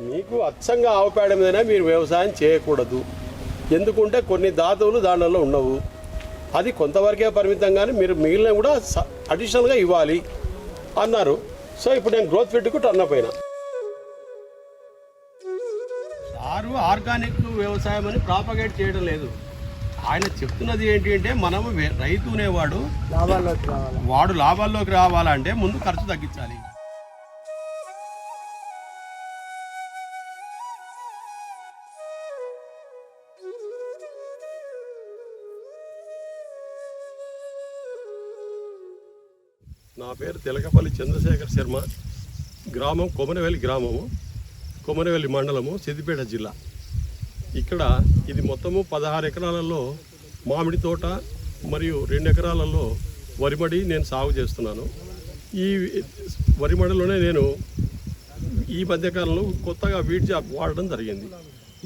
మీకు అచ్చంగా ఆవు పేడ మీదనే మీరు వ్యవసాయం చేయకూడదు. ఎందుకుంటే కొన్ని ధాతువులు దానిలో ఉండవు. అది కొంతవరకే పరిమితం కానీ మీరు మిగిలిన కూడా అడిషనల్గా ఇవ్వాలి అన్నారు. సో ఇప్పుడు నేను గ్రోత్ ఫిట్కు టర్న్ అయినా. సారు ఆర్గానిక్ వ్యవసాయం అని ప్రాపగేట్ చేయడం లేదు. ఆయన చెప్తున్నది ఏంటి అంటే మనం వే- రైతు అనేవాడు లాభాల్లోకి రావాలి? వాడు లాభాల్లోకి రావాలంటే ముందు ఖర్చు తగ్గించాలి. పేరు తిలకపల్లి చంద్రశేఖర్ శర్మ గ్రామం కొమరవెల్లి గ్రామము కొమరవెల్లి మండలము సిద్దిపేట జిల్లా. ఇక్కడ ఇది మొత్తము పదహారు ఎకరాలలో మామిడి తోట మరియు రెండు ఎకరాలలో వరిమడి నేను సాగు చేస్తున్నాను. ఈ వరిమడిలోనే నేను ఈ మధ్యకాలంలో కొత్తగా వీడ్ జాబ్ వాడడం జరిగింది.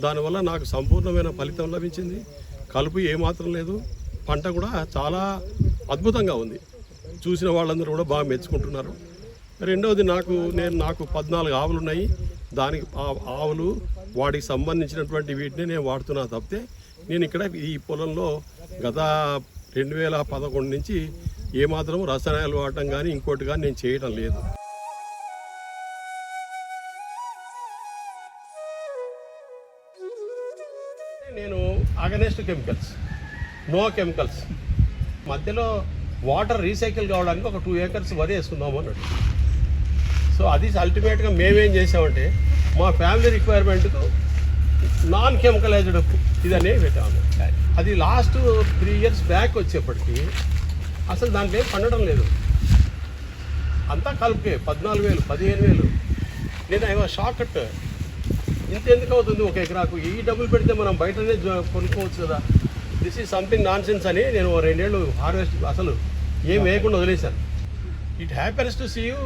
దానివల్ల నాకు సంపూర్ణమైన ఫలితం లభించింది. కలుపు ఏమాత్రం లేదు. పంట కూడా చాలా అద్భుతంగా ఉంది. చూసిన వాళ్ళందరూ కూడా బాగా మెచ్చుకుంటున్నారు. రెండవది నాకు నేను నాకు పద్నాలుగు ఆవులు ఉన్నాయి. దానికి ఆవులు వాటికి సంబంధించినటువంటి వీటిని నేను వాడుతున్నా తప్పితే నేను ఇక్కడ ఈ పొలంలో గత రెండు వేల పదకొండు నుంచి ఏమాత్రం రసాయనాలు వాడటం కానీ ఇంకోటి కానీ నేను చేయటం లేదు. నేను అగనెస్ట్ కెమికల్స్ నో కెమికల్స్. మధ్యలో వాటర్ రీసైకిల్ కావడానికి ఒక టూ ఏకర్స్ వరి వేసుకుందాము అన్నాడు. సో అది అల్టిమేట్గా మేమేం చేసామంటే మా ఫ్యామిలీ రిక్వైర్మెంట్కు నాన్ కెమికలైజ్డ్ ఇదనే పెట్టాము. అది లాస్ట్ త్రీ ఇయర్స్ బ్యాక్ వచ్చేప్పటికీ అసలు దాంట్లో ఏం పండడం లేదు. అంతా కలిపే పద్నాలుగు వేలు పదిహేను వేలు. నేను ఐ వాజ్ షాక్ అట్ ఇంత ఎందుకు అవుతుంది ఒక ఎకరాకు? ఈ డబ్బులు పెడితే మనం బయటనే కొనుక్కోవచ్చు కదా. This is something nonsense అని నేను రెండేళ్ళు హార్వెస్ట్ అసలు ఏం వేయకుండా వదిలేశాను it happiness to see you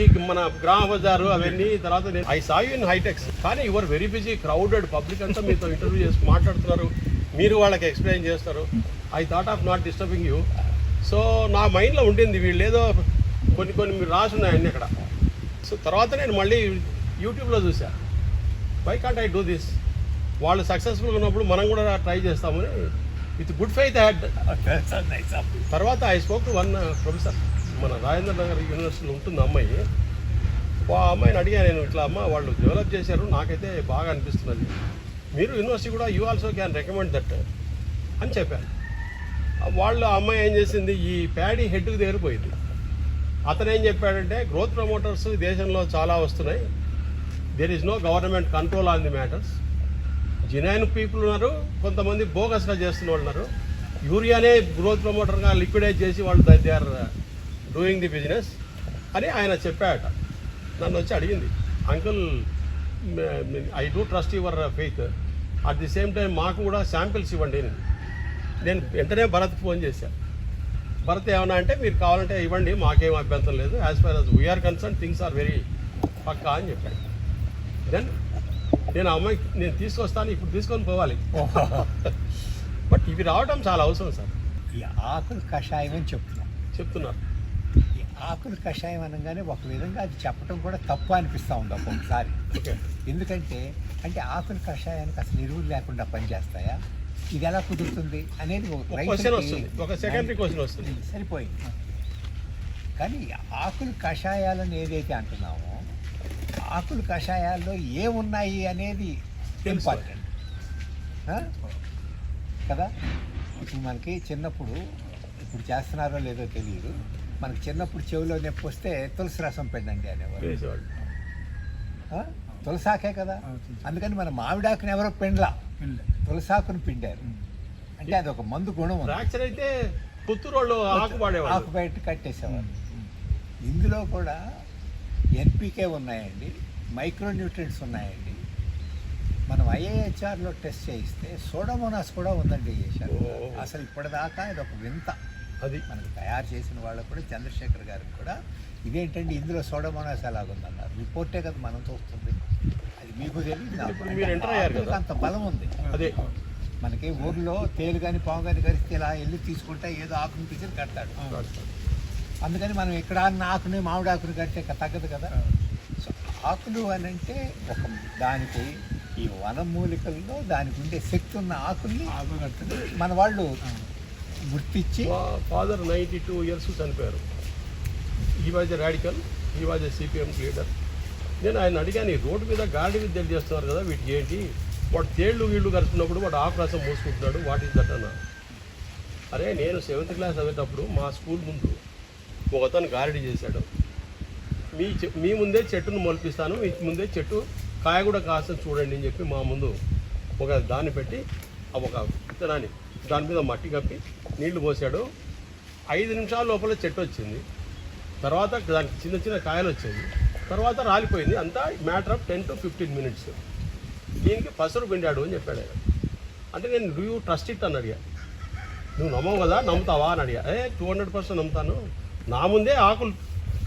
ఈ మన గ్రామ బజారు అవన్నీ తర్వాత నేను ఐ సా ఇన్ హైటెక్స్ కానీ your very busy crowded public అంతా మీతో ఇంటర్వ్యూ చేసి మాట్లాడుతున్నారు. మీరు వాళ్ళకి ఎక్స్ప్లెయిన్ చేస్తారు. I thought of not disturbing you so నా మైండ్లో ఉండింది వీళ్ళు ఏదో కొన్ని కొన్ని మీరు రాసి ఉన్నాయి అక్కడ. సో తర్వాత నేను మళ్ళీ యూట్యూబ్లో చూశాను why can't I do this వాళ్ళు సక్సెస్ఫుల్గా ఉన్నప్పుడు మనం కూడా ట్రై చేస్తామని విత్ గుడ్ హ్యాడ్ తర్వాత I spoke to one professor మన రాజేంద్ర నగర్ యూనివర్సిటీలో ఉంటుంది అమ్మాయి. ఆ అమ్మాయిని అడిగా నేను ఇట్లా అమ్మ వాళ్ళు డెవలప్ చేశారు నాకైతే బాగా అనిపిస్తున్నది. మీరు యూనివర్సిటీ కూడా you also can recommend that అని చెప్పాను. వాళ్ళు ఆ అమ్మాయి ఏం చేసింది ఈ ప్యాడీ హెడ్కి దగ్గర పోయింది. అతను ఏం చెప్పాడంటే గ్రోత్ ప్రమోటర్స్ దేశంలో చాలా వస్తున్నాయి. There is no government control on the matters genuine people ఉన్నారు కొంతమంది బోగస్గా చేస్తున్న వాళ్ళు ఉన్నారు. యూరియానే గ్రోత్ ప్రమోటర్గా లిక్విడైజ్ చేసి వాళ్ళు they are doing the business అని ఆయన చెప్పాడట. నన్ను వచ్చి అడిగింది uncle I do trust your faith. At the same time మాకు కూడా శాంపిల్స్ ఇవ్వండి నేను వెంటనే భరత్ ఫోన్ చేశాను భరత్ ఏమన్నా అంటే మీరు కావాలంటే ఇవ్వండి మాకేం అభ్యంతరం లేదు. As far as we are concern things are very పక్కా అని చెప్పాడు. దెన్ నేను ఆ అమ్మాయికి నేను తీసుకొస్తాను ఇప్పుడు తీసుకొని పోవాలి. బట్ ఇవి రావడం చాలా అవసరం సార్. ఈ ఆకులు కషాయం అని చెప్తున్నాం చెప్తున్నారు. ఈ ఆకులు కషాయం అనగానే ఒక విధంగా అది చెప్పడం కూడా తప్పు అనిపిస్తూ ఉంది ఒక్కొక్కసారి ఎందుకంటే అంటే ఆకులు కషాయానికి అసలు ఎరువులు లేకుండా పనిచేస్తాయా? ఇది ఎలా కుదురుతుంది అనేది ఒక ఒక క్వశ్చన్ రైతుకి వస్తుంది. ఒక సెకండరీ క్వశ్చన్ వస్తుంది. సరిపోయింది. కానీ ఆకులు కషాయాలను ఏదైతే అంటున్నామో ఆకులు కషాయాల్లో ఏమున్నాయి అనేది ఇంపార్టెంట్ కదా? ఇప్పుడు మనకి చిన్నప్పుడు ఇప్పుడు చేస్తున్నారో లేదో తెలియదు. మనకి చిన్నప్పుడు చెవిలో నొప్పి వస్తే తులసి రసం పెట్టండి అనేవారు. వేసేవాళ్ళు. ఆ? తులసాకే కదా? అందుకని మన మామిడాకుని ఎవరో పిండ్లా. తులసాకుని పిండారు. అంటే అది ఒక మందు గుణం అయితే పుత్తూరు వాళ్ళు ఆకు బయట కట్టేసేవారు. ఇందులో కూడా ఎన్పికే ఉన్నాయండి. మైక్రో న్యూట్రియంట్స్ ఉన్నాయండి. మనం ఐఏహెచ్ఆర్లో టెస్ట్ చేయిస్తే సోడమోనాస్ కూడా ఉందండి చేశారు. అసలు ఇప్పటిదాకా ఇది ఒక వింత. అది. మనకు తయారు చేసిన వాళ్ళకు కూడా చంద్రశేఖర్ గారికి కూడా ఇదేంటండి ఇందులో సోడమోనాస్ ఎలాగుందన్నారు. రిపోర్టే కదా మనం చూస్తుంది. అది మీకు తెలియదు అంత బలం ఉంది. అదే. మనకి ఊర్లో తేలు కానీ పాము కానీ కరిస్తే ఇలా వెళ్ళి తీసుకుంటే ఏదో ఆకుని తీసుకుని కడతాడు. అందుకని మనం ఇక్కడ అన్న ఆకుని మామిడి ఆకుని కడితే తగ్గదు కదా. ఆకులు అని అంటే ఒక దానికి ఈ వనమూలికల్లో దానికి ఉండే శక్తి ఉన్న ఆకుల్ని మన వాళ్ళు గుర్తించి మా ఫాదర్ నైంటీ టూ ఇయర్స్ చనిపోయారు. He was a radical he was a CPM leader నేను ఆయన అడిగాను ఈ రోడ్డు మీద గాడి విద్యలు చేస్తున్నారు కదా వీటికి ఏంటి? వాడు తేళ్ళు వీళ్ళు కలుపుతున్నప్పుడు వాడు ఆకు రసం మూసుకుంటున్నాడు వాట్ అన్న. అరే నేను సెవెంత్ క్లాస్ చదివేటప్పుడు మా స్కూల్ ముందు ఒక అతను గారడి చేశాడు. మీ చె- మీ ముందే చెట్టును మొలిపిస్తాను. మీ ముందే చెట్టు కాయ కూడా కాస్తుంది చూడండి అని చెప్పి మా ముందు ఒక దాన్ని పెట్టి ఒక విత్తనాన్ని దాని మీద మట్టి కప్పి నీళ్ళు పోసాడు. ఐదు నిమిషాల లోపల చెట్టు వచ్చింది. తర్వాత దానికి చిన్న చిన్న కాయలు వచ్చింది తర్వాత రాలిపోయింది. అంతా matter of ten to fifteen minutes దీనికి పసరు పిండాడు అని చెప్పాడు ఆయన. అంటే నేను డూ యూ ట్రస్ట్ ఇట్ అని అడిగా. నువ్వు నమ్మవు కదా నమ్ముతావా? అని అడిగా. ఏ టూ హండ్రెడ్ పర్సెంట్ నమ్ముతాను. నా ముందే ఆకులు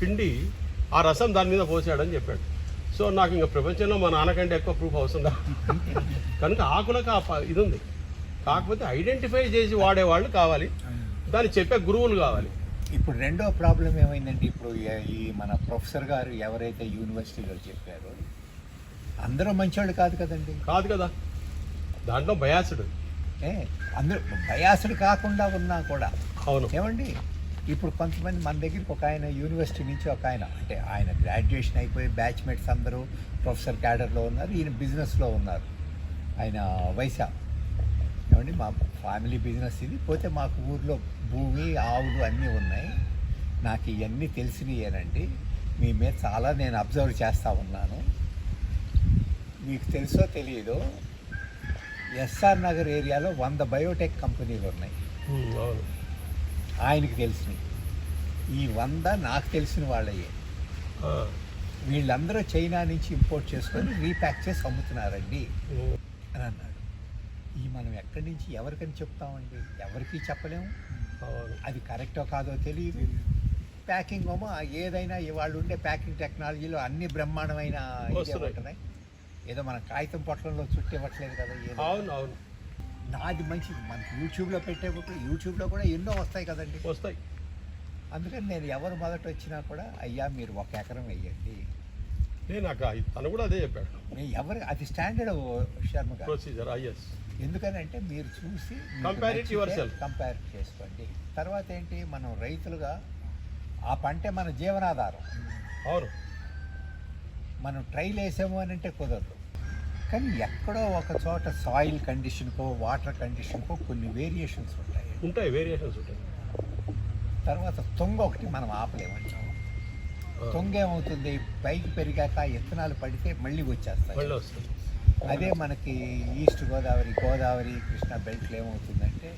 పిండి ఆ రసం దాని మీద పోసాడని చెప్పాడు. సో నాకు ఇంకా ప్రపంచంలో మా నాన్నకంటే ఎక్కువ ప్రూఫ్ అవసరం. కనుక ఆకులకు ఆ ఇది ఉంది కాకపోతే ఐడెంటిఫై చేసి వాడేవాళ్ళు కావాలి. దాన్ని చెప్పే గురువులు కావాలి. ఇప్పుడు రెండో ప్రాబ్లం ఏమైందంటే ఇప్పుడు ఈ- మన ప్రొఫెసర్ గారు ఎవరైతే యూనివర్సిటీలో చెప్పారో అందరూ మంచోళ్ళు కాదు కదండి. కాదు కదా. దాంట్లో బయాసుడు. ఏ అందరూ బయాసుడు కాకుండా ఉన్నా కూడా. అవును. ఏమండి? ఇప్పుడు కొంతమంది మన దగ్గరికి ఒక ఆయన యూనివర్సిటీ నుంచి ఒక ఆయన అంటే ఆయన గ్రాడ్యుయేషన్ అయిపోయి బ్యాచ్మేట్స్ అందరూ ప్రొఫెసర్ క్యాడర్లో ఉన్నారు ఈయన బిజినెస్లో ఉన్నారు. ఆయన వైశా ఏమండి మా ఫ్యామిలీ బిజినెస్ ఇది. పోతే మాకు ఊర్లో భూమి ఆవులు అన్నీ ఉన్నాయి. నాకు ఇవన్నీ తెలిసినయేనండి మీ మీద చాలా నేను అబ్జర్వ్ చేస్తూ ఉన్నాను. మీకు తెలుసో తెలియదు ఎస్ఆర్ నగర్ ఏరియాలో వంద బయోటెక్ కంపెనీలు ఉన్నాయి. ఆయనకి తెలిసినవి ఈ వంద నాకు తెలిసిన వాళ్ళయ్యే వీళ్ళందరూ చైనా నుంచి ఇంపోర్ట్ చేసుకొని రీప్యాక్ చేసి అమ్ముతున్నారండి అని అన్నాడు. ఈ మనం ఎక్కడి నుంచి ఎవరికని చెప్తామండి? ఎవరికి చెప్పలేము. అది కరెక్టో కాదో తెలియదు ప్యాకింగ్ ఏమో ఏదైనా వాళ్ళు ఉండే ప్యాకింగ్ టెక్నాలజీలో అన్ని బ్రహ్మాండమైన ఇదే వస్తున్నాయి. ఉంటున్నాయి. ఏదో మనం కాగితం పొట్లంలో చుట్టివ్వట్లేదు కదా ఏదో. అవును అవును. నాది మంచిది మనకి యూట్యూబ్లో పెట్టేటప్పుడు యూట్యూబ్లో కూడా ఎన్నో వస్తాయి కదండి. వస్తాయి. అందుకని నేను ఎవరు మొదట వచ్చినా కూడా అయ్యా మీరు ఒక ఎకరం వేయండి నేను నాకు ఆ- తను కూడా అదే చెప్పాడు. నేను ఎవరు అది స్టాండర్డ్ శర్మ గారు. ప్రొసీజర్ ఐఎస్ ఎందుకనంటే మీరు చూసి Compare it yourself. కంపేర్ చేసుకోండి. తర్వాత ఏంటి మనం రైతులుగా ఆ పంటే మన జీవనాధారం. అవును. మనం ట్రైల్ వేసాము అని అంటే కుదరదు. కానీ ఎక్కడో ఒక చోట సాయిల్ కండిషన్కో వాటర్ కండిషన్కో కొన్ని వేరియేషన్స్ ఉంటాయి. ఉంటాయి వేరియేషన్స్ ఉంటాయి. తర్వాత తొంగ ఒకటి మనం ఆపలేమండి ఆ, తొంగ ఏమవుతుంది? పైకి పెరిగాక ఇత్తనాలు పడితే మళ్ళీ వచ్చేస్తాయి. అదే మనకి ఈస్ట్ గోదావరి గోదావరి కృష్ణా బెల్ట్లో ఏమవుతుందంటే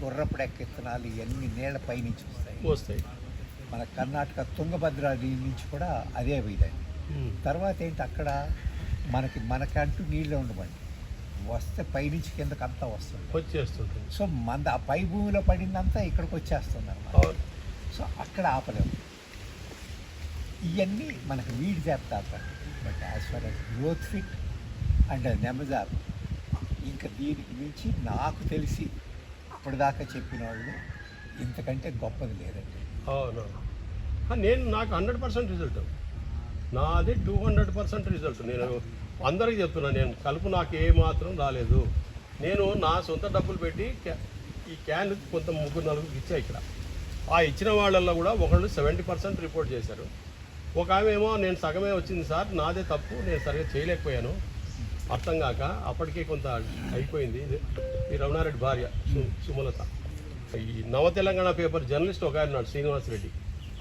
గుర్రపుడెక్క ఇత్తనాలు ఇవన్నీ నీళ్ళ పైనుంచి వస్తాయి. వస్తాయి. మన కర్ణాటక తుంగభద్ర నుంచి కూడా అదే ఇదండి ఉమ్, తర్వాత ఏంటి అక్కడ మనకి మనకంటూ నీళ్ళు ఉండమండి. వస్తే పైనుంచి కిందకి అంతా వస్తుంది. వచ్చేస్తుంటుంది సో మన ఆ పై భూమిలో పడిందంతా ఇక్కడికి వచ్చేస్తుంది అనమాట అవును. సో అక్కడ ఆపలేము. ఇవన్నీ మనకు వీడి చేస్తారు but as far as growth fit and నెమజార్ ఇంకా దీనికి మించి నాకు తెలిసి ఇప్పటిదాకా చెప్పిన వాళ్ళు ఇంతకంటే గొప్పది లేదండి. అవును. నేను నాకు హండ్రెడ్ పర్సెంట్ రిజల్ట్. నాది టూ హండ్రెడ్ పర్సెంట్ రిజల్ట్. నేను అందరికీ చెప్తున్నా నేను కలుపు నాకు ఏ మాత్రం రాలేదు. నేను నా సొంత డబ్బులు పెట్టి క్యా- ఈ క్యాన్ కొంత ముగ్గురు నలుగురికి ఇచ్చా ఇక్కడ. ఆ ఇచ్చిన వాళ్ళల్లో కూడా ఒకళ్ళు సెవెంటీ పర్సెంట్ రిపోర్ట్ చేశారు. ఒక ఆమె ఏమో నేను సగమే వచ్చింది సార్ నాదే తప్పు నేను సరిగ్గా చేయలేకపోయాను. అర్థం కాక అప్పటికే కొంత అయిపోయింది. ఈ రమణారెడ్డి భార్య సుమలత. ఈ నవ తెలంగాణ పేపర్ జర్నలిస్ట్ ఒక ఆయన ఉన్నాడు శ్రీనివాస్ రెడ్డి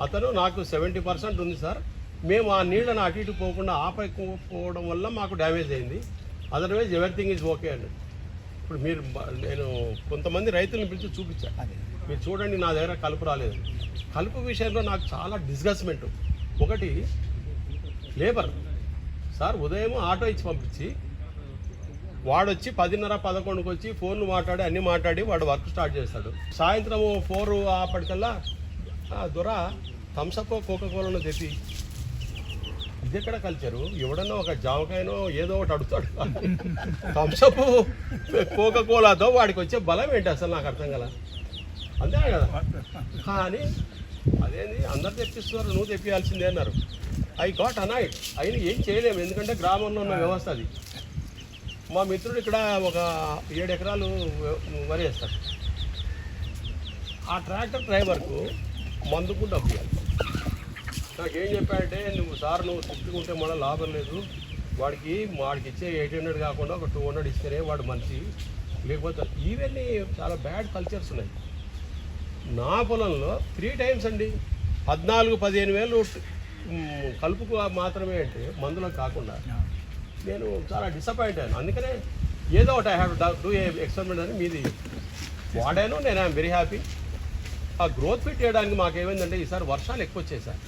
అతను నాకు సెవెంటీ పర్సెంట్ ఉంది సార్ మేము ఆ నీళ్ళని అటు ఇటు పోకుండా ఆపకపోవడం వల్ల మాకు డ్యామేజ్ అయింది. అదర్వైజ్ ఎవ్రీథింగ్ ఈజ్ ఓకే అండి. ఇప్పుడు మీరు నేను కొంతమంది రైతులను పిలిచి చూపించాను మీరు చూడండి నా దగ్గర కలుపు రాలేదు. కలుపు విషయంలో నాకు చాలా డిస్గస్ట్మెంట్ ఒకటి లేబర్. సార్ ఉదయం ఆటో ఇచ్చి పంపించి వాడు వచ్చి పదిన్నర పదకొండుకి వచ్చి ఫోన్లు మాట్లాడి అన్నీ మాట్లాడి వాడు వర్క్ స్టార్ట్ చేస్తాడు. సాయంత్రం ఫోర్ ఆపటికల్లా "ఆ, దొర థమ్సప్ కోకోకోలను తెప్పి ఇది ఎక్కడ కల్చరు ఎవడన్నా ఒక జామకాయనో ఏదో ఒకటి అడుగుతాడు. థమ్సప్ కోకోకోలాతో వాడికి వచ్చే బలం ఏంటి అసలు నాకు అర్థం కదా అంతే కదా? కానీ అదేంది? అందరు తెప్పిస్తున్నారు నువ్వు తెప్పియాల్సిందే అన్నారు. ఐ గాట్ అనాయిడ్ అయిన ఏం చేయలేము ఎందుకంటే గ్రామంలో ఉన్న వ్యవస్థ అది. మా మిత్రుడు ఇక్కడ ఒక ఏడు ఎకరాలు వరి వేస్తాడు ఆ ట్రాక్టర్ డ్రైవర్కు మందుకు డబ్బు ఇవ్వాలి. నాకేం చెప్పాడంటే నువ్వు సార్ నువ్వు తిట్టుకుంటే మళ్ళీ లాభం లేదు. వాడికి వాడికి ఇచ్చే ఎయిట్ హండ్రెడ్ కాకుండా ఒక టూ హండ్రెడ్ ఇస్తేనే వాడు మనిషి లేకపోతే ఈవెన్ చాలా బ్యాడ్ కల్చర్స్ ఉన్నాయి. నా పొలంలో త్రీ టైమ్స్ అండి. పద్నాలుగు పదిహేను వేలు కలుపుకు మాత్రమే అంటే మందులకు కాకుండా నేను చాలా డిసప్పాయింట్ అయ్యాను. అందుకనే ఏదో ఒకటి I have do a experiment అని మీది వాడాను. నేను ఐఎమ్ వెరీ హ్యాపీ ఆ గ్రోత్ ఫిట్ చేయడానికి మాకు ఏమైందంటే ఈసారి వర్షాలు ఎక్కువ వచ్చాయి సార్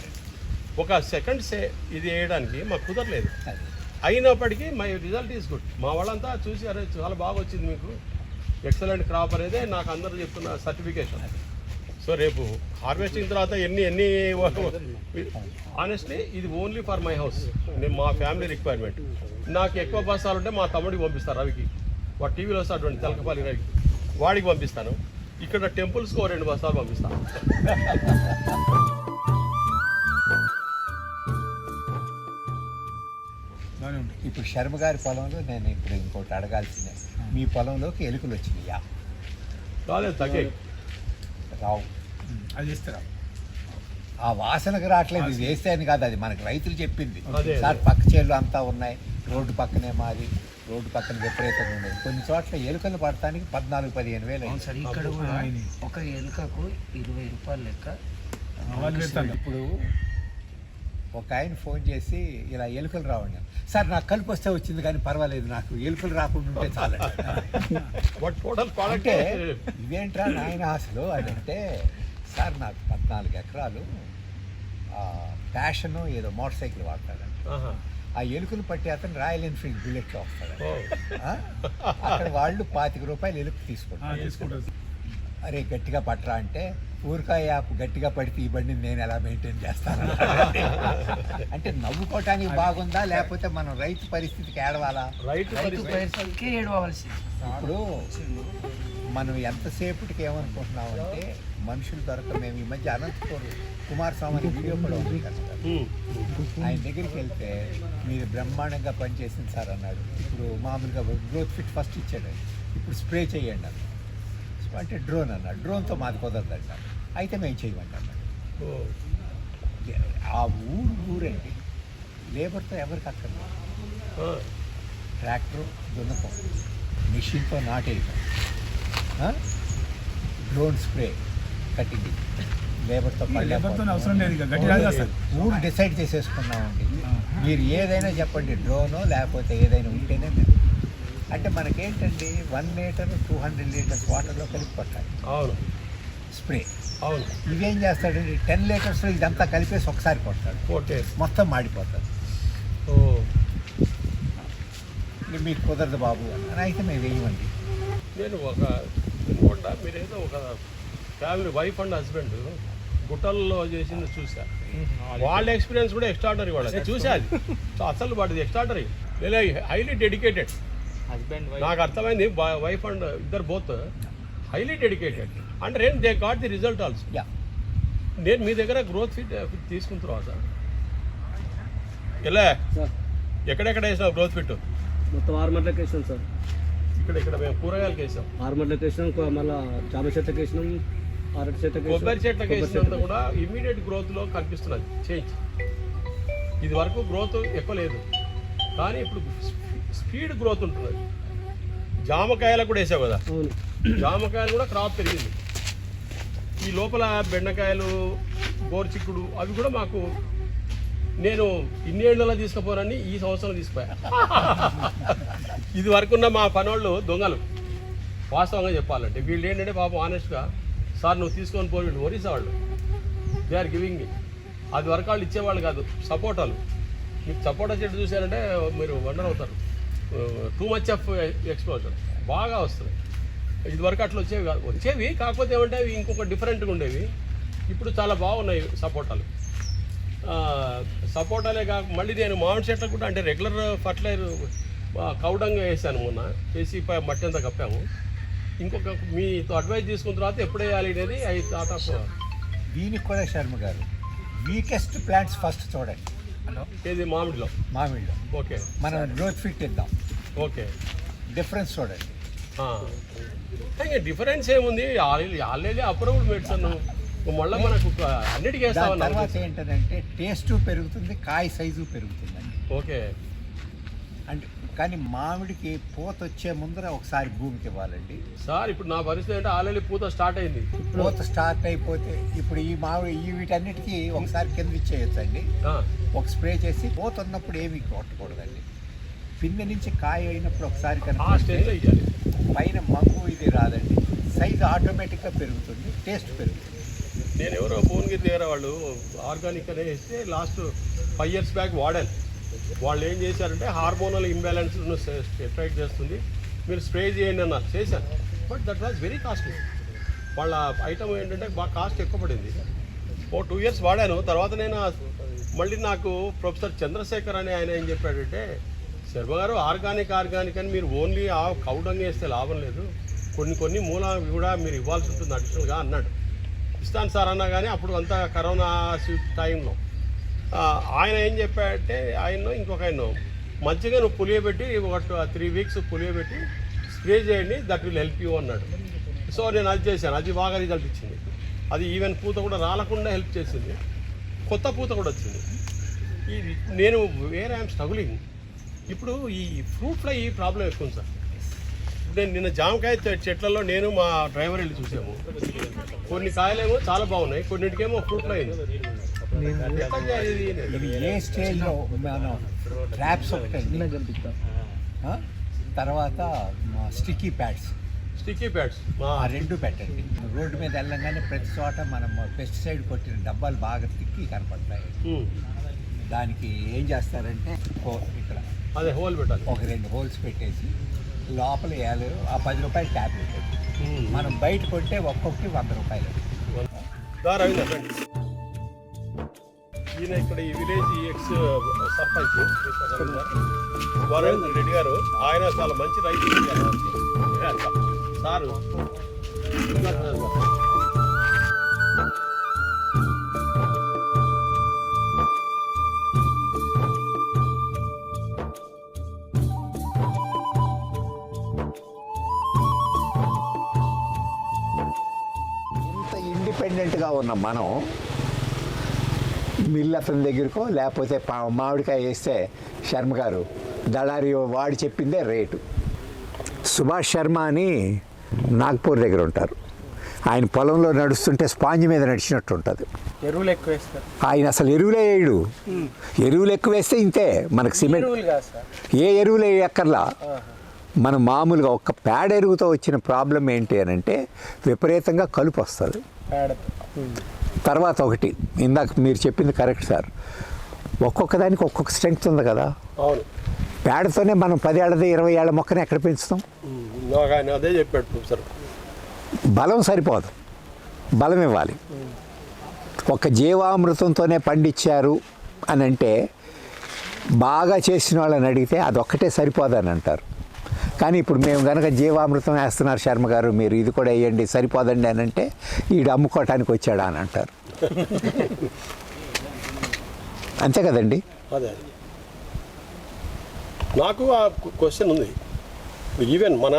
ఒక సెకండ్ సే ఇది వేయడానికి మాకు కుదరలేదు. అయినప్పటికీ మై రిజల్ట్ ఈస్ గుడ్ మా వాళ్ళంతా చూసి అరే చాలా బాగా వచ్చింది మీకు. ఎక్సలెంట్ క్రాప్ అనేదే నాకు అందరూ చెప్తున్న సర్టిఫికేషన్ సో రేపు హార్వెస్టింగ్ తర్వాత ఎన్ని ఎన్ని ఆనెస్ట్లీ ఇది ఓన్లీ ఫర్ మై హౌస్ నేను మా ఫ్యామిలీ రిక్వైర్మెంట్ నాకు ఎక్కువ బస్తాలు ఉంటే మా తమ్ముడికి పంపిస్తారు రవికి. వాడు టీవీలో వస్తే అటువంటి తెలకపల్లి రవికి. వాడికి పంపిస్తాను. ఇక్కడ టెంపుల్స్కి ఓ రెండు బస్తాలు పంపిస్తాను ఇప్పుడు శర్మ గారి పొలంలో నేను ఇప్పుడు ఇంకోటి అడగాల్సిందే. మీ పొలంలోకి ఎలుకలు వచ్చినాయా? రావు. అది ఇస్తారా ఆ వాసనకు రావట్లేదు ఇది వేస్తే అని కాదు అది మనకు రైతులు చెప్పింది. సార్ పక్క చేళ్ళు అంతా ఉన్నాయి రోడ్డు పక్కనే మాది రోడ్డు పక్కన విపరీతంగా ఉన్నాయి. కొన్ని చోట్ల ఎలుకలు పడటానికి పద్నాలుగు పదిహేను వేలు అవును అయింది. సార్ ఇక్కడ కూడా. ఒక ఎలుకకు ఇరవై రూపాయలు లెక్క. ఇప్పుడు ఒక ఆయన ఫోన్ చేసి ఇలా ఎలుకలు రావండి. సార్ నాకు కలుపు వస్తే వచ్చింది కానీ పర్వాలేదు నాకు ఎలుకలు రాకుండా ఉంటే చాలు అంటే ఇదేంట్రా నాయన అసలు అదంటే సార్ నాకు పద్నాలుగు ఎకరాలు ప్యాషన్ ఏదో మోటార్ సైకిల్ వాడతాడంట ఆ ఎలుకలు పట్టి అతను రాయల్ ఎన్ఫీల్డ్ బుల్లెట్లో వస్తాడు ఆ? అక్కడ వాళ్ళు పాతిక రూపాయలు ఎలుక తీసుకుంటారు. తీసుకుంటారు. అరే గట్టిగా పట్టరా అంటే ఊరికాయ యాప్ గట్టిగా పడితే ఈ బండిని నేను ఎలా మెయింటైన్ చేస్తాను? అంటే నవ్వుకోవటానికి బాగుందా లేకపోతే మనం రైతు పరిస్థితికి ఏడవాలా? రైతు ఏడవలసింది ఇప్పుడు మనం ఎంతసేపటికి ఏమనుకుంటున్నాం అంటే మనుషులు దొరక మేము ఈ మధ్య అనంతపూర్ కుమారస్వామి వీడియో కూడా ఉంది కదా. ఆయన దగ్గరికి వెళ్తే మీరు బ్రహ్మాండంగా పనిచేసింది సార్ అన్నాడు. ఇప్పుడు మామూలుగా గ్రోత్ ఫిట్ ఫస్ట్ ఇచ్చాడు. ఇప్పుడు స్ప్రే చేయండి అన్నాడు. అంటే డ్రోన్ అన్నాడు డ్రోన్తో మాది కుదరదు అయితే మేము చేయమండి అన్నాడు ఆ ఊరు ఊరండి లేబర్తో ఎవరికి అక్కర్లేదు. ట్రాక్టర్ దున్నకం మిషన్తో నాటేయటం? డ్రోన్ స్ప్రే కటింగ్ లేబర్తో లేబర్తో అవసరం లేదు ఊరు డిసైడ్ చేసేసుకున్నామండి. మీరు ఏదైనా చెప్పండి డ్రోనో లేకపోతే ఏదైనా ఉంటేనే మేము అంటే మనకేంటండి one litre two hundred litres వాటర్లో కలిపి కొట్టాలి. అవును. స్ప్రే అవును. ఇవేం చేస్తాడండి టెన్ లీటర్స్లో ఇదంతా కలిపేసి ఒకసారి కొడతాడు. ఓకే మొత్తం మాడిపోతుంది ఓ. మీకు కుదరదు బాబు అని. అయితే మేము వేయమండి. నేను ఒక అనుకుంటా మీరేదో ఒక ఫ్యామిలీ వైఫ్ అండ్ హస్బెండ్ గుట్టల్లో చేసింది చూసా. వాళ్ళ ఎక్స్పీరియన్స్ కూడా ఎక్స్ట్రాడనరీ వాళ్ళది చూసా అది. సో అసలు వాడిది ఎక్స్ట్రాడనరీ లేదా హైలీ డెడికేటెడ్ హస్బెండ్ నాకు అర్థమైంది. వైఫ్ అండ్ ఇద్దరు both highly dedicated and then they got the result also నేను మీ దగ్గర గ్రోత్ ఫిట్ ఫిట్ తీసుకున్న తర్వాత. ఎలా? ఎక్కడెక్కడ వేసినావు గ్రోత్ ఫిట్ మొత్తం ఆరు మంటలకు వేసినాం సార్ ఇక్కడ ఇక్కడ మేము కూరగాయలకి వేసాం. ఆరు మంటలకు వేసినాం మళ్ళా జామ చెట్లకు వేసినాం అరటి చెట్లకు. కొబ్బరి చెట్లకి వేసినంత. కూడా ఇమీడియట్ గ్రోత్లో కనిపిస్తున్నది. చేంజ్ ఇది వరకు గ్రోత్ ఎక్కువ లేదు. కానీ ఇప్పుడు స్పీడ్ గ్రోత్ ఉంటున్నది జామకాయలకు కూడా వేసావు కదా? జామకాయలు కూడా క్రాప్ పెరిగింది. ఈ లోపల బెండకాయలు గోరుచిక్కుడు అవి కూడా మాకు నేను ఇన్నేళ్ళలో తీసుకుపోనని ఈ సంవత్సరం తీసుకుపోయా. ఇది వరకున్న మా పనోళ్ళు దొంగలు. వాస్తవంగా చెప్పాలంటే వీళ్ళు ఏంటంటే పాపం ఆనెస్ట్గా సార్ నువ్వు తీసుకొని పోయి వీళ్ళు ఒరిసా వాళ్ళు దే ఆర్ గివింగ్ అది వరకు వాళ్ళు ఇచ్చేవాళ్ళు కాదు సపోటాలు మీకు సపోటా చెట్టు చూసారంటే మీరు వండర్ అవుతారు టూ మచ్ ఆఫ్ ఎక్స్ప్లోజర్ బాగా వస్తుంది. ఇది వరకు అట్లా వచ్చేవి కాదు. వచ్చేవి కాకపోతే ఏమంటే అవి ఇంకొక డిఫరెంట్గా ఉండేవి. ఇప్పుడు చాలా బాగున్నాయి సపోటాలు. సపోటాలే కాక మళ్ళీ నేను మామిడి చెట్లకు కూడా అంటే రెగ్యులర్ ఫర్టిలైజర్ కౌడంగా వేసాను మొన్న. వేసి మట్టి అంతా కప్పాము. ఇంకొక మీతో అడ్వైస్ తీసుకున్న తర్వాత ఎప్పుడు వేయాలి అనేది అవి థాట్ దీనికి కూడా Sharma garu weakest plants first చూడండి. హలో. ఏది మామిడిలో. మామిడిలో. ఓకే. మనం గ్రోత్ ఫిట్ ఇద్దాం ఓకే. డిఫరెన్స్ చూడండి. డిఫరెన్స్ ఏముంది? Already approved medicine? మళ్ళీ మనకు అన్నిటికీ తర్వాత ఏంటంటే టేస్ట్ పెరుగుతుంది కాయ సైజు పెరుగుతుందండి. ఓకే. కానీ మామిడికి పూత వచ్చే ముందర ఒకసారి భూమికి ఇవ్వాలండి. సార్ ఇప్పుడు నా పరిస్థితి అంటే ఆల్రెడీ పూత స్టార్ట్ అయింది. పూత స్టార్ట్ అయిపోతే ఇప్పుడు ఈ మామిడి ఈ వీటన్నిటికీ ఒకసారి కింద ఇచ్చేయచ్చండి. ఒక స్ప్రే చేసి పూత ఉన్నప్పుడు ఏమీ కొట్టకూడదండి. పిండి నుంచి కాయ అయినప్పుడు ఒకసారి కనుక పైన మగ్గు ఇది రాదండి. సైజు ఆటోమేటిక్గా పెరుగుతుంది టేస్ట్ పెరుగుతుంది. నేను ఎవరో భువనగిరి దగ్గర వాళ్ళు ఆర్గానిక్ అనే ఇస్తే లాస్ట్ ఫైవ్ ఇయర్స్ బ్యాక్ వాడాను వాళ్ళు ఏం చేశారంటే హార్మోనల్ ఇంబ్యాలెన్స్ ఎఫెక్ట్ చేస్తుంది. మీరు స్ప్రే చేయండి అన్నారు. చేశాను but that was very costly. వాళ్ళ ఐటమ్ ఏంటంటే బాగా కాస్ట్ ఎక్కువ పడింది. ఓ టూ ఇయర్స్ వాడాను. తర్వాత నేను మళ్ళీ నాకు ప్రొఫెసర్ చంద్రశేఖర్ అనే ఆయన ఏం చెప్పాడంటే శర్మ గారు ఆర్గానిక్ ఆర్గానిక్ అని మీరు ఓన్లీ ఆ కౌడంగా వేస్తే లాభం లేదు. కొన్ని కొన్ని మూల కూడా మీరు ఇవ్వాల్సి ఉంటుంది అడిషనల్గా అన్నాడు. ఇస్తాను సార్ అన్నా కానీ అప్పుడు అంతా కరోనా టైంలో. ఆయన ఏం చెప్పాడంటే ఆయన ఇంకొక ఆయన మంచిగా నువ్వు పులియబెట్టి ఒక త్రీ వీక్స్ పులియబెట్టి స్ప్రే చేయండి దట్ విల్ హెల్ప్ యూ అన్నాడు. సో నేను అది చేశాను. అది బాగా రిజల్ట్ ఇచ్చింది. అది ఈవెన్ పూత కూడా రాలకుండా హెల్ప్ చేసింది. కొత్త పూత కూడా వచ్చింది. ఇది నేను వేరే ఐఎమ్ స్ట్రగులింగ్ ఇప్పుడు ఈ ఫ్రూట్ ఫ్లై ఈ ప్రాబ్లం ఎక్కువ ఉంది సార్. నేను నిన్న జామకాయ చెట్లలో నేను మా డ్రైవర్ వెళ్ళి చూసాము. కొన్ని కాయలేమో చాలా బాగున్నాయి. కొన్నిటికేమో ఫ్రూట్ ఫ్లై ఇది ఏ స్టేజ్లో మనం ట్రాప్స్ ఒకటండి ఆ? తర్వాత స్టిక్కీ ప్యాడ్స్. స్టిక్కీ ప్యాడ్స్ ఆ రెండు పెట్టండి రోడ్డు మీద వెళ్ళంగానే ప్రతి చోట మనం పెస్టిసైడ్ కొట్టిన డబ్బాలు బాగా తిక్కి కనపడతాయి దానికి ఏం చేస్తారంటే ఇక్కడ అదే హోల్ పెట్టాలి. ఒక రెండు హోల్స్ పెట్టేసి లోపల వేయాలి ఆ పది రూపాయలు ట్యాబ్లెట్ మనం బయట కొట్టే ఒక్కొక్కటి వంద రూపాయలు ఈయన ఇక్కడ ఈ విలేజ్ ఎక్స్ సర్పంచ్ వరేంద్ర రెడ్డి గారు ఆయన చాలా మంచి రైతు సారు. ఇంత ఇండిపెండెంట్గా ఉన్న మనం మిల్ అతని దగ్గరకో లేకపోతే మామిడికాయ వేస్తే శర్మ గారు దళారి వాడు చెప్పిందే రేటు. సుభాష్ శర్మ అని నాగ్పూర్ దగ్గర ఉంటారు. ఆయన పొలంలో నడుస్తుంటే స్పాంజ్ మీద నడిచినట్టు ఉంటుంది. ఎరువులు ఎక్కువ వేస్తారు. ఆయన అసలు ఎరువులే వేయడు. ఎరువులు ఎక్కువ వేస్తే ఇంతే మనకు సిమెంట్. ఏ ఎరువులు ఎక్కర్లా మన మామూలుగా ఒక్క పేడ ఎరువుతో వచ్చిన ప్రాబ్లం ఏంటి అని అంటే విపరీతంగా కలుపు వస్తుంది. తర్వాత ఒకటి ఇందాక మీరు చెప్పింది కరెక్ట్ సార్. ఒక్కొక్క దానికి ఒక్కొక్క స్ట్రెంగ్త్ ఉంది కదా. అవును. పేడతోనే మనం పది ఏళ్ళది ఇరవై ఏళ్ళ మొక్కని ఎక్కడ పెంచుతాం? ఆయన అదే చెప్పాడు ప్రొఫెసర్. బలం సరిపోదు. బలం ఇవ్వాలి. ఒక జీవామృతంతోనే పండించారు అని అంటే బాగా చేసిన వాళ్ళని అడిగితే అదొక్కటే సరిపోదని అంటారు. కానీ ఇప్పుడు మేము కనుక జీవామృతం వేస్తున్నారు శర్మ గారు మీరు ఇది కూడా వేయండి సరిపోదండి అని అంటే ఈడు అమ్ముకోవటానికి వచ్చాడా అని అంటారు. అంతే కదండి? అదే. నాకు ఆ క్వశ్చన్ ఉంది. ఈవెన్ మన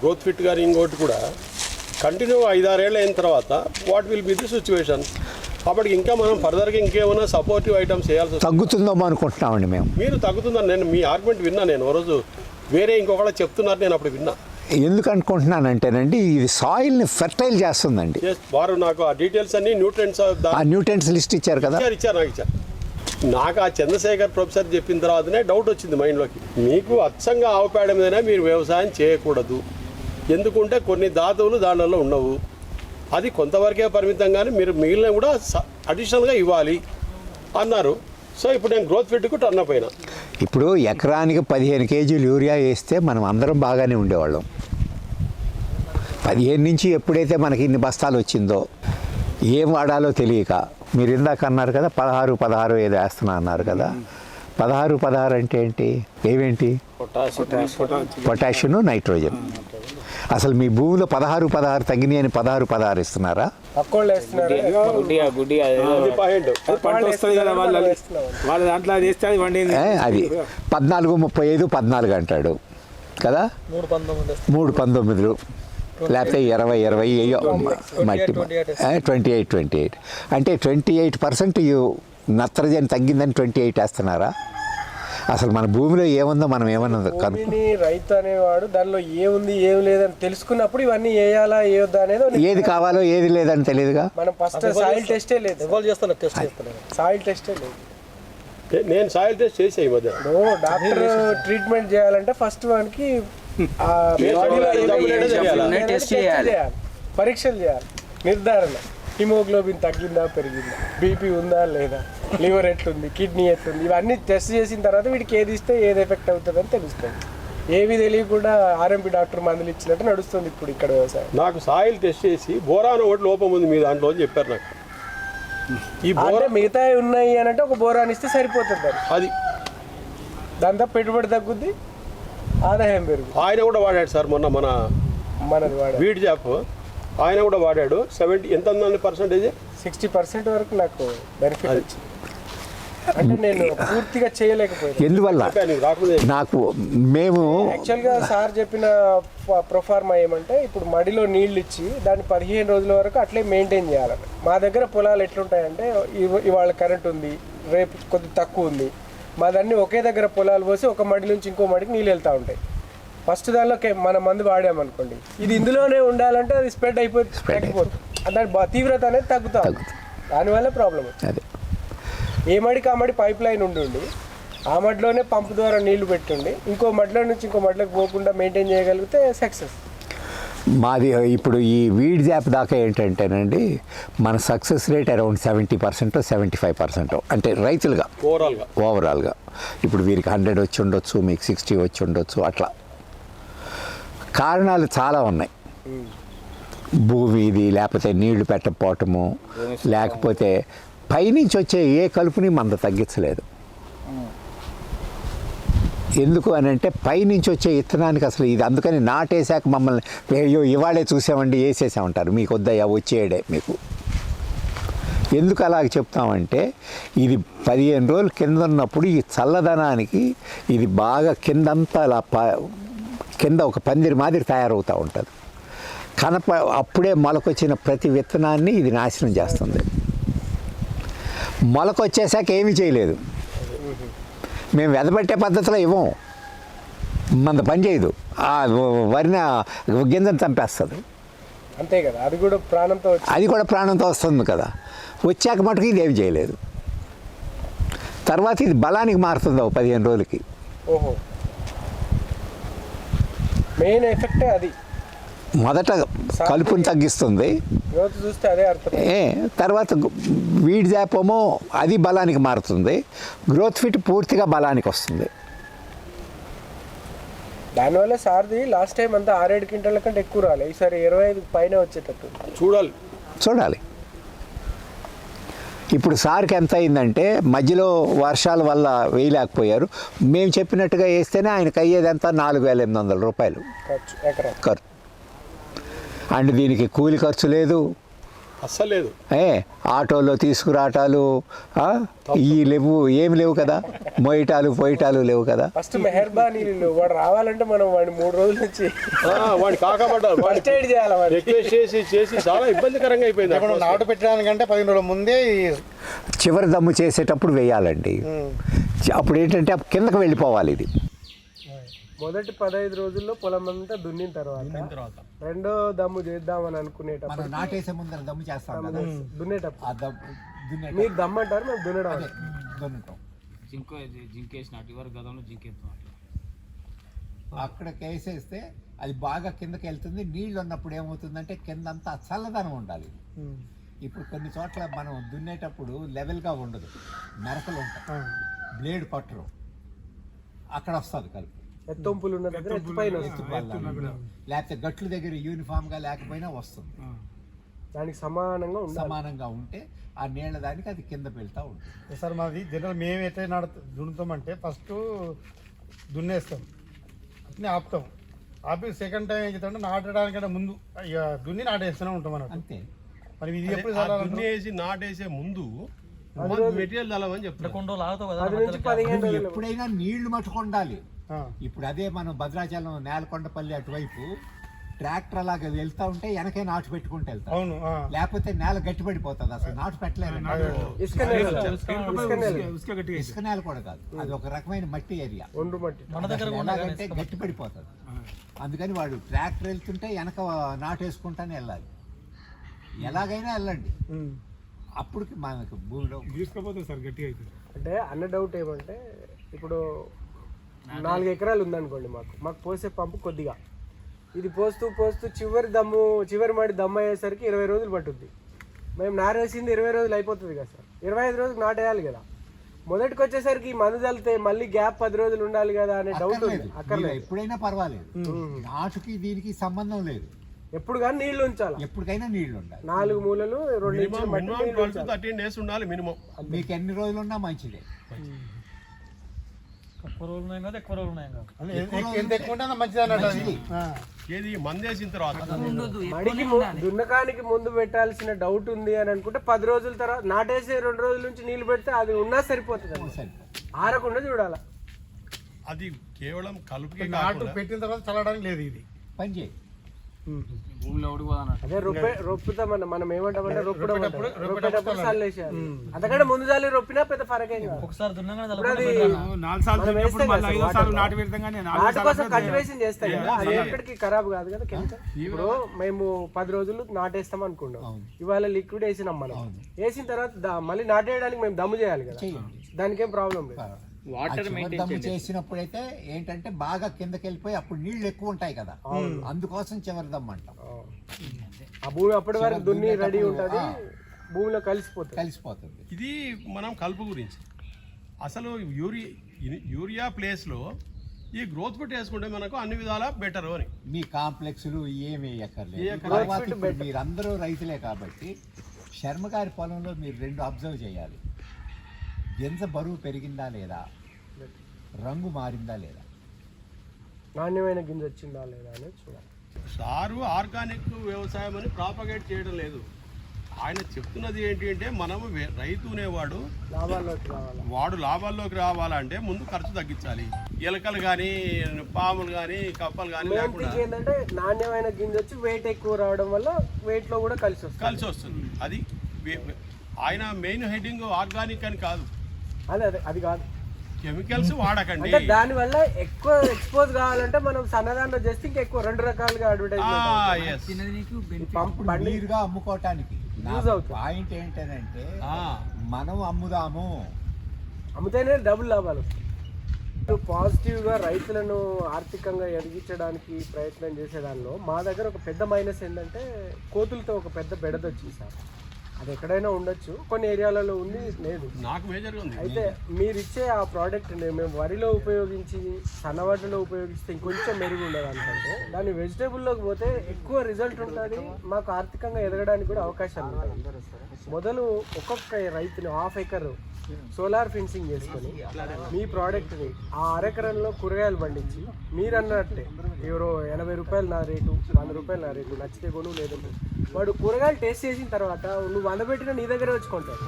గ్రోత్ ఫిట్ గారి ఇంకోటి కూడా కంటిన్యూ ఐదారేళ్ళు అయిన తర్వాత what will be the situation అప్పటికి ఇంకా మనం ఫర్దర్గా ఇంకేమైనా సపోర్టివ్ ఐటమ్స్ చేయాల్సి వస్తుంది. తగ్గుతుందేమో అనుకుంటున్నామండి మేము. మీరు తగ్గుతుందని నేను మీ ఆర్గ్యుమెంట్ విన్నా నేను ఓ రోజు వేరే ఇంకొకళ్ళ చెప్తున్నారు నేను అప్పుడు విన్నా. ఎందుకు అనుకుంటున్నానంటేనండి ఇది సాయిల్ని ఫెర్టైల్ చేస్తుందండి. వారు నాకు ఆ డీటెయిల్స్ అన్ని న్యూట్రెంట్స్ ఆ న్యూటెన్స్ లిస్ట్ ఇచ్చారు కదా. ఇచ్చారు ఇచ్చారు నాకు ఇచ్చారు. నాకు ఆ చంద్రశేఖర్ ప్రొఫెసర్ చెప్పిన తర్వాతనే డౌట్ వచ్చింది మైండ్లోకి. మీకు అచ్చంగా ఆవు పేడ మీదనే మీరు వ్యవసాయం చేయకూడదు. ఎందుకుంటే కొన్ని ధాతువులు దానిలో ఉండవు. అది కొంతవరకే పరిమితంగానే మీరు మిగిలిన కూడా అడిషనల్గా ఇవ్వాలి అన్నారు. సో ఇప్పుడు నేను గ్రోత్ ఫిట్కు టర్న్ అప్ అయినా. ఇప్పుడు ఎకరానికి పదిహేను కేజీలు యూరియా వేస్తే మనం అందరం బాగానే ఉండేవాళ్ళం. పదిహేను నుంచి ఎప్పుడైతే మనకి ఇన్ని బస్తాలు వచ్చిందో ఏం వాడాలో తెలియక మీరు ఇందాక అన్నారు కదా పదహారు పదహారు ఏదో వేస్తున్నా అన్నారు కదా పదహారు పదహారు అంటే ఏంటి? ఏవేంటి? Potassium nitrogen. అసలు మీ భూమిలో పదహారు పదహారు తగ్గినాయి అని పదహారు పదహారు ఇస్తున్నారా? అది పద్నాలుగు ముప్పై ఐదు పద్నాలుగు అంటాడు. కదా? మూడు పంతొమ్మిదిలు. లేకపోతే ఇరవై ఇరవై అయ్యో మట్టి ట్వంటీ ఎయిట్ ట్వంటీ ఎయిట్ అంటే ట్వంటీ ఎయిట్ పర్సెంట్ నత్రజని తగ్గిందని ట్వంటీ ఎయిట్ వేస్తున్నారా? అసలు మన భూమిలో ఏముందో మనం ఏమన్నా కను భూమిని రైతు అనేవాడు దానిలో ఏముంది ఏం లేదని తెలుసుకున్నప్పుడు ఇవన్నీ వేయాలా వేయొద్దా అనేది ఏది కావాలో ఏది లేదని తెలియదుగా? మనం ఫస్ట్ సాయిల్ టెస్టే లేదు. సాయిల్ టెస్టే లేదు. నేను సాయిల్ టెస్ట్ చేసే ఈ మధ్య. ఇప్పుడు డాక్టర్ ట్రీట్మెంట్ చేయాలంటే ఫస్ట్ వానికి టెస్ట్ టెస్ట్ పరీక్షలు చేయాలి. నిర్ధారణ. హిమోగ్లోబిన్ తగ్గిందా పెరిగిందా? బీపీ ఉందా లేదా? లివర్ ఎట్లుంది కిడ్నీ ఎట్లుంది ఇవన్నీ టెస్ట్ చేసిన తర్వాత వీడికి ఏది ఇస్తే ఏది ఎఫెక్ట్ అవుతుందని తెలుస్తుంది. ఏవి తెలియకుండా ఆర్ఎంపీ డాక్టర్ మందులు ఇచ్చినట్టు నడుస్తుంది ఇప్పుడు ఇక్కడ వ్యవసాయం. నాకు సాయిల్ టెస్ట్ చేసి బోరాన్ ఒకటి లోపం ఉంది మీ దాంట్లో అని చెప్పారు నాకు. ఈ బోరా మిగతా ఉన్నాయి అని అంటే ఒక బోరాన్ ఇస్తే సరిపోతుంది అది. దాంతో పెట్టుబడి తగ్గుద్ది ఆదాయం పెరుగుద్ది. ఆయన కూడా వాడాడు సార్ మొన్న మన మనది వాడ వీడ్ జాప్. ఆయన కూడా వాడాడు. సెవెంటీ ఎంత ఉందండి పర్సంటేజ్ సిక్స్టీ పర్సెంట్ వరకు నాకు బెనిఫిట్ వచ్చింది. అంటే నేను పూర్తిగా చేయలేకపోయాను. ఎందువల్ల? నీకు మేము యాక్చువల్గా సార్ చెప్పిన ప్రొఫార్మా ఏమంటే ఇప్పుడు మడిలో నీళ్ళు ఇచ్చి దాన్ని పదిహేను రోజుల వరకు అట్లే మెయింటైన్ చేయాలని మా దగ్గర పొలాలు ఎట్లుంటాయంటే ఇవ- ఇవాళ కరెంట్ ఉంది రేపు కొద్ది తక్కువ ఉంది. మాదన్నీ ఒకే దగ్గర పొలాలు పోసి ఒక మడి నుంచి ఇంకో మడికి నీళ్ళు వెళ్తూ ఉంటాయి. ఫస్ట్ దానిలో మన మందు వాడామనుకోండి. ఇది ఇందులోనే ఉండాలంటే అది స్ప్రెడ్ అయిపోతుంది దాని తీవ్రత అనేది తగ్గుతా ఉంది. దానివల్ల ప్రాబ్లం వచ్చింది అదే ఏ మడికి ఆ మడి పైప్ లైన్ ఉండి ఆ మడిలోనే పంపు ద్వారా నీళ్ళు పెట్టుండి ఇంకో మడిలో నుంచి ఇంకో మడిలోకి పోకుండా మెయింటైన్ చేయగలిగితే సక్సెస్. మాది ఇప్పుడు ఈ వీడ్ జాప్ దాకా ఏంటంటేనండి మన success rate around seventy percent seventy five percent అంటే రైతులుగా. ఓవరాల్గా ఓవరాల్గా ఇప్పుడు వీరికి హండ్రెడ్ వచ్చి ఉండొచ్చు మీకు సిక్స్టీ వచ్చి ఉండొచ్చు అట్లా. కారణాలు చాలా ఉన్నాయి. భూమి ఇది లేకపోతే నీళ్ళు పెట్టకపోవటము లేకపోతే పైనుంచి వచ్చే ఏ కలుపుని మంద తగ్గించలేదు. ఎందుకు అని అంటే పైనుంచి వచ్చే ఇత్తనానికి అసలు ఇది అందుకని నాటేశాక మమ్మల్ని అయ్యో ఇవాళే చూసామండి వేసేసామంటారు. మీకు వద్దయ్యా వచ్చేయడే మీకు. ఎందుకు అలాగ చెప్తామంటే ఇది పదిహేను రోజులు కింద ఉన్నప్పుడు ఈ చల్లదనానికి ఇది బాగా కిందంతా అలా ప కింద ఒక పందిరి మాదిరి తయారవుతూ ఉంటుంది. కనప అప్పుడే మొలకొచ్చిన ప్రతి విత్తనాన్ని ఇది నాశనం చేస్తుంది. మొలకొచ్చేసాక ఏమీ చేయలేదు. మేము వెదబెట్టే పద్ధతిలో ఇవ్వం. మన పని చేయదు. ఆ వరిన గింజను చంపేస్తుంది. అంతే కదా. అది కూడా ప్రాణంతో అది కూడా ప్రాణంతో వస్తుంది కదా. వచ్చాక మటుకు ఇది ఏమి చేయలేదు. తర్వాత ఇది బలానికి మారుతుంది ఓ పదిహేను రోజులకి. ఓహో. మెయిన్ ఎఫెక్టే అది. మొదట కలుపుని తగ్గిస్తుంది. చూస్తే అదే అర్థం. ఏ తర్వాత వీడ్ జాపమో అది బలానికి మారుతుంది. గ్రోత్ ఫిట్ పూర్తిగా బలానికి వస్తుంది. దానివల్ల సార్ది లాస్ట్ టైం అంతా ఆరేడు క్వింటాల కంటే ఎక్కువ రాలే. ఈసారి ఇరవై ఐదు పైన వచ్చేటట్టు. చూడాలి. చూడాలి. ఇప్పుడు సార్కి ఎంత అయిందంటే మధ్యలో వర్షాల వల్ల వేయలేకపోయారు. మేము చెప్పినట్టుగా వేస్తేనే ఆయనకు అయ్యేది ఎంత నాలుగు వేల ఎనిమిది వందల రూపాయలు. ఖర్చు. అండ్ దీనికి కూలి ఖర్చు లేదు. అస్సలు లేదు. ఏ ఆటోలో తీసుకురాటాలు ఆ, ఈ లేవు ఏమి లేవు కదా? మొయిటాలు పోయిటాలు లేవు కదా? ఫస్ట్ మెహర్బానీ వాడు రావాలంటే మనం వాడిని మూడు రోజుల నుంచి ఆ, వాడిని కాకపడ్డారు వాడిని ఫస్ట్ ఎయిడ్ చేయాలి వాడిని? రిక్వెస్ట్ చేసి చేసి చాలా ఇబ్బందికరంగా అయిపోయింది ఇప్పుడు నాటు పెట్టడానికంటే పదిహేను రోజుల ముందే ఈ చివరి దమ్ము చేసేటప్పుడు వేయాలండి. అప్పుడు ఏంటంటే కిందకు వెళ్ళిపోవాలి ఇది. మొదటి పదహైదు రోజుల్లో పొలం అంతా దున్నిన తర్వాత. రెండో దమ్ము చేద్దామని అనుకునేటప్పుడు నాటేసే ముందర దమ్ము చేస్తాం దున్నేటప్పుడు. ఆ దమ్ము మీరు దమ్ము అంటారు మేము దున్నడం అంటాం. దున్నుతాం. జింక జింకేసినట్టు ఇవరకు గతంలో జింకేస్తాం అట్లా అక్కడికి వేసేస్తే అది బాగా కిందకి వెళ్తుంది నీళ్ళు ఉన్నప్పుడు ఏమవుతుందంటే కిందంతా చల్లదనం ఉండాలి. ఇప్పుడు కొన్ని చోట్ల మనం దున్నేటప్పుడు లెవెల్గా ఉండదు మెరకలు ఉంటాయి. బ్లేడ్ పట్టరు. అక్కడ వస్తుంది కలుపు. ఎత్తొంపులు ఉన్న దగ్గర ఎత్తు పైన వస్తుంది. ఎత్తుపల్లాలు. లేకపోతే గట్లు దగ్గర యూనిఫామ్గా లేకపోయినా వస్తుంది. దానికి సమానంగా సమానంగా ఉంటే ఆ నీళ్ళ దానికి అది కింద వెళ్తూ ఉంటుంది. సార్ మాది జనరల్ మేము ఎట్లా నడు దున్నుతామంటే ఫస్ట్ దున్నేస్తాం. అట్నే ఆపుతాం. ఆపి సెకండ్ టైం ఏం చేస్తామంటే నాటడానికంటే ముందు ఇక దున్ని నాటేస్తూనే ఉంటాం అన్నట్టు. అంతే. మరి ఇది ఎప్పుడు చల్లాలంటారు? దున్నేసి నాటేసే ముందు మెటీరియల్ నువ్వు రోజులు ఎప్పుడైనా నీళ్ళు మట్టుకు ఉండాలి. ఆ, ఇప్పుడు అదే మనం భద్రాచలం నేలకొండపల్లి అటువైపు ట్రాక్టర్ అలాగా వెళ్తా ఉంటే వెనకే నాటు పెట్టుకుంటూ వెళ్తాం. అవును ఆ. లేకపోతే నేల గట్టిపడిపోతుంది అసలు. నాటు పెట్టలేరు ఇసుక నేల. కూడా కాదు. అది ఒక రకమైన మట్టి ఏరియా. ఎలాగంటే గట్టి పడిపోతుంది అందుకని వాడు ట్రాక్టర్ వెళ్తుంటే వెనక నాటేసుకుంటానే వెళ్ళాలి. ఎలాగైనా వెళ్ళండి. అప్పటికి మనకు భూమిలో తీసుకుపోతుంది సార్ గట్టిగా అవుతుంది. అంటే అన్న డౌట్ ఏమంటే ఇప్పుడు నాలుగు ఎకరాలు ఉందనుకోండి మాకు. మాకు పోసే పంపు కొద్దిగా. ఇది పోస్తూ పోస్తూ చివరి దమ్ము చివరి మడి దమ్ము అయ్యేసరికి ఇరవై రోజులు పట్టుద్ది. మేము నారేసింది ఇరవై రోజులు అయిపోతుంది కదా సార్. ఇరవై ఐదు రోజులు నాటేయాలి కదా. మొదటికి వచ్చేసరికి ఈ మందు చల్లితే మళ్ళీ గ్యాప్ పది రోజులు ఉండాలి కదా అనే డౌట్ ఉంది. మీరు ఎప్పుడైనా పర్వాలేదు. నాటుకి దీనికి సంబంధం లేదు. ఎప్పుడు కానీ నీళ్ళు ఉంచాలి? ఎప్పటికైనా నీళ్ళు ఉండాలి. నాలుగు మూలలు రెండు ఇంచులు మట్టి మినిమం నీళ్ళు ట్వెల్వ్ టు థర్టీన్ డేస్ ఎంత ఎక్కువ మంచిది అన్నట్టు అది. ఏది? మందేసిన తర్వాత. మడికి ము- దున్నకానికి ముందు పెట్టాల్సిన డౌట్ ఉంది అని అనుకుంటే పది రోజుల తర్వాత నాటేసి రెండు రోజుల నుంచి నీళ్ళు పెడితే అది ఉన్నా సరిపోతుంది. ఆరకుండా చూడాలి. అది కేవలం కలుపుకే నాటు కాకుండా పెట్టిన తర్వాత చల్లడానికి లేదు ఇది. పని చేయి. భూమిలో ఓడిపోదన్నట్టు అదే రొప్పే రొప్పుతామన్న మనం ఏమంటామంటే రొప్పడం అంటాం. రొప్పేటప్పుడు చల్లేసేయాలి అంతకంటే ముందు చల్లి రొప్పినా పెద్ద ఫరకేం ఒకసారి నాటు కోసం సార్లు కల్టివేషన్ చేస్తాం కదా. అది ఎక్కడికి ఖరాబ్ కాదు కదా కెమికల్. ఇప్పుడు మేము పది రోజులు నాటేస్తాం అనుకున్నాం. ఇవాళ లిక్విడ్ వేసినాం మనం. వేసిన తర్వాత మళ్ళీ నాటేయడానికి మేము దమ్ము చేయాలి కదా. దానికేం ప్రాబ్లం లేదు. వాటర్ దమ్ము చేసినప్పుడైతే ఏంటంటే బాగా కిందకి వెళ్ళిపోయి అప్పుడు నీళ్ళు ఎక్కువ ఉంటాయి కదా అందుకోసం చివరి దమ్ము అంటాం. ఆ భూమి అప్పటి వరకు దున్ని రెడీ ఉంటుంది. భూమిలో కలిసిపోతుంది. కలిసిపోతుంది. ఇది మనం కలుపు గురించి. అసలు యూరియా యూరియా ప్లేస్లో ఈ గ్రోత్ ఫిట్ వేసుకుంటే మనకు అన్ని విధాలా బెటర్ అని. మీ కాంప్లెక్స్లు ఏమి ఇప్పుడు మీరందరూ రైతులే కాబట్టి శర్మ గారి పొలంలో మీరు రెండు అబ్జర్వ్ చేయాలి. గింజ బరువు పెరిగిందా లేదా? రంగు మారిందా లేదా? నాణ్యమైన గింజ వచ్చిందా లేదా అనేది చూడాలి. సారు ఆర్గానిక్ వ్యవసాయం అని ప్రాపగేట్ చేయడం లేదు. ఆయన చెప్తున్నది ఏంటి అంటే మనము రైతు అనేవాడు లాభాల్లోకి రావాలి? వాడు లాభాల్లోకి రావాలంటే ముందు ఖర్చు తగ్గించాలి. ఎలకలు కానీ పాములు కానీ కప్పలు కానీ ఏంటంటే నాణ్యమైన గింజ వచ్చి వెయిట్ ఎక్కువ రావడం వల్ల weight లో కూడా కలిసి వస్తుంది. కలిసి వస్తుంది. అది ఆయన మెయిన్ హెడ్డింగ్ ఆర్గానిక్ అని కాదు. అదే అదే అది కాదు. కెమికల్స్ వాడకండి. అంటే దాని వల్ల ఎక్కువ ఎక్స్పోజ్ కావాలంటే మనం సన్నదాంట్లో చేస్తే ఇంకా ఎక్కువ రెండు రకాలుగా అడ్వర్టైజ్మెంట్ ఎస్ పంప్ బండి నీరుగా అమ్ముకోవటానికి. అవుతుంది. పాయింట్ ఏంటంటే మనం అమ్ముదాము. అమ్మితేనే డబుల్ లాభాలు వస్తాయి. పాజిటివ్గా రైతులను ఆర్థికంగా ఎదిగించడానికి ప్రయత్నం చేసేదానిలో మా దగ్గర ఒక పెద్ద మైనస్ ఏంటంటే కోతులతో ఒక పెద్ద బెడద వచ్చింది సార్. అది ఎక్కడైనా ఉండొచ్చు. కొన్ని ఏరియాలలో ఉంది లేదు. నాకు మేజర్గా ఉంది. అయితే మీరు ఇచ్చే ఆ ప్రోడక్ట్ మేము వరిలో ఉపయోగించి సన్నవాటిలో ఉపయోగిస్తే ఇంకొంచెం మెరుగు ఉండదు అనుకుంటే దాన్ని వెజిటేబుల్లోకి పోతే ఎక్కువ రిజల్ట్ ఉంటుంది. మాకు ఆర్థికంగా ఎదగడానికి కూడా అవకాశాలు ఉంటాయి. మొదలు ఒక్కొక్క రైతుని హాఫ్ ఎకర్ సోలార్ ఫెన్సింగ్ చేసుకొని మీ ప్రోడక్ట్ని ఆ అరెకరంలో కూరగాయలు పండించి మీరు అన్నట్టే ఎవరో ఎనభై రూపాయలు నా రేటు వంద రూపాయలు నా రేటు నచ్చితే కొను లేదంటే వాడు కూరగాయలు టేస్ట్ చేసిన తర్వాత నువ్వు వంద పెట్టిన నీ దగ్గరే వచ్చుకుంటావు